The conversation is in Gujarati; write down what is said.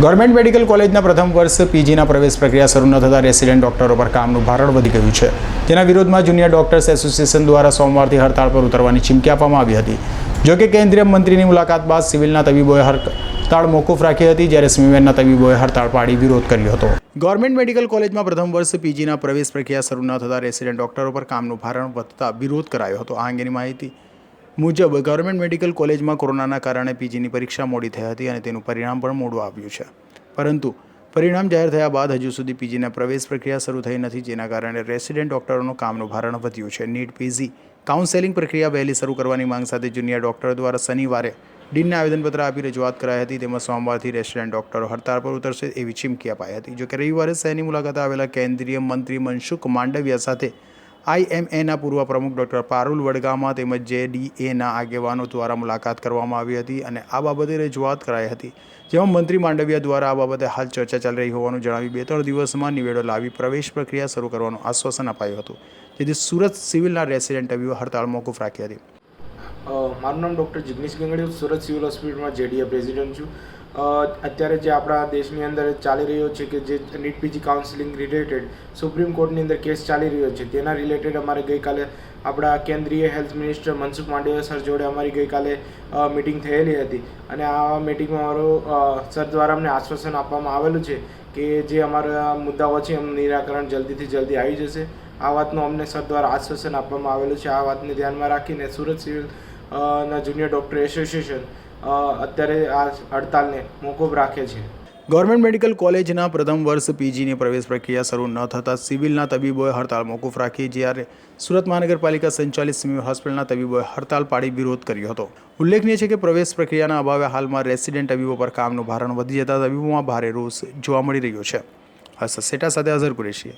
ગવર્મેન્ટ મેડિકલ કોલેજના પ્રથમ વર્ષ પીજીના પ્રવેશ પ્રક્રિયા શરૂ ન થતાં રેસિડેન્ટ ડોક્ટરો પર કામનું ભારણ વધી ગયું છે. જેના વિરોધમાં જુનિયર ડોક્ટર્સ એસોસિએશન દ્વારા સોમવારથી હડતાળ પર ઉતરવાની ચીમકી આપવામાં આવી હતી. જો કે કેન્દ્રીય મંત્રીની મુલાકાત બાદ સિવિલના તબીબોએ હડતાળ મોકૂફ રાખી હતી, જ્યારે સ્મીમેનના તબીબોએ હડતાળ પાડી વિરોધ કર્યો હતો. ગવર્મેન્ટ મેડિકલ કોલેજમાં પ્રથમ વર્ષ પીજીના પ્રવેશ પ્રક્રિયા શરૂ ન થતાં રેસિડેન્ટ ડોક્ટરો પર કામનું ભારણ વધતા વિરોધ કરાયો હતો. આ અંગેની માહિતી મુજબ, ગવર્મેન્ટ મેડિકલ કોલેજમાં કોરોનાના કારણે પીજીની પરીક્ષા મોડી થઈ હતી અને તેનું પરિણામ પણ મોડું આવ્યું છે. પરંતુ, પરિણામ જાહેર થયા બાદ હજુ સુધી પીજીના પ્રવેશ પ્રક્રિયા શરૂ થઈ નથી, જેના કારણે રેસિડેન્ટ ડોક્ટરોનું કામનું ભારણ વધ્યું છે. નીટ પીજી કાઉન્સેલિંગ પ્રક્રિયા વહેલી શરૂ કરવાની માંગ સાથે જુનિયર ડોક્ટરો દ્વારા શનિવારે ડીનને આવેદનપત્ર આપી રજૂઆત કરાઈ હતી. તેમાં સોમવારથી રેસિડેન્ટ ડોક્ટરો હડતાળ પર ઉતરશે એવી ચીમકી અપાઈ હતી. જોકે રવિવારે શહેરની મુલાકાતે આવેલા કેન્દ્રીય મંત્રી મનસુખ માંડવિયા સાથે આઈએમએના પૂર્વ પ્રમુખ ડૉક્ટર પારુલ વડગામા તેમજ જેડીએના આગેવાનો દ્વારા મુલાકાત કરવામાં આવી હતી અને આ બાબતે રજૂઆત કરાઈ હતી. જેમાં મંત્રી માંડવિયા દ્વારા આ બાબતે હાલ ચર્ચા ચાલી રહી હોવાનું જણાવી બે ત્રણ દિવસમાં નિવેડો લાવી પ્રવેશ પ્રક્રિયા શરૂ કરવાનું આશ્વાસન અપાયું હતું. જેથી સુરત સિવિલના રેસિડેન્ટ તબીબો હડતાળ મોકૂફ રાખી હતી. મારું નામ ડૉક્ટર જિગ્નેશ ગંગડી સુરત સિવિલ હોસ્પિટલમાં જેડીએ પ્રેસિડેન્ટ છું. અત્યારે જે આપણા દેશની અંદર ચાલી રહ્યો છે કે જે NEET PG counselling related supreme કોર્ટની અંદર કેસ ચાલી રહ્યો છે, તેના રિલેટેડ અમારે ગઈકાલે આપણા કેન્દ્રીય health minister Mansukh Mandaviya sir જોડે અમારી ગઈકાલે મિટિંગ થયેલી હતી. અને આ મિટિંગમાં અમારો સર દ્વારા અમને આશ્વાસન આપવામાં આવેલું છે કે જે અમારા મુદ્દાઓ છે એમનું નિરાકરણ જલ્દીથી જલ્દી આવી જશે. આ વાતનું અમને સર દ્વારા આશ્વાસન આપવામાં આવેલું છે. આ વાતને ધ્યાનમાં રાખીને સુરત સિવિલ ના જુનિયર ડૉક્ટર એસોસિએશન અત્યારે આ હડતાલને મોકૂફ રાખે છે. ગવર્મેન્ટ મેડિકલ કોલેજના પ્રથમ વર્ષ પીજીની પ્રવેશ પ્રક્રિયા શરૂ ન થતાં સિવિલના તબીબોએ હડતાલ મોકૂફ રાખી, જ્યારે સુરત મહાનગરપાલિકા સંચાલિત સિવિલ હોસ્પિટલના તબીબોએ હડતાળ પાડી વિરોધ કર્યો હતો. ઉલ્લેખનીય છે કે પ્રવેશ પ્રક્રિયાના અભાવે હાલમાં રેસિડેન્ટ તબીબો પર કામનું ભારણ વધી જતા તબીબોમાં ભારે રોષ જોવા મળી રહ્યો છે. હર્ષદ સેટા સાથે અઝર કુરેશી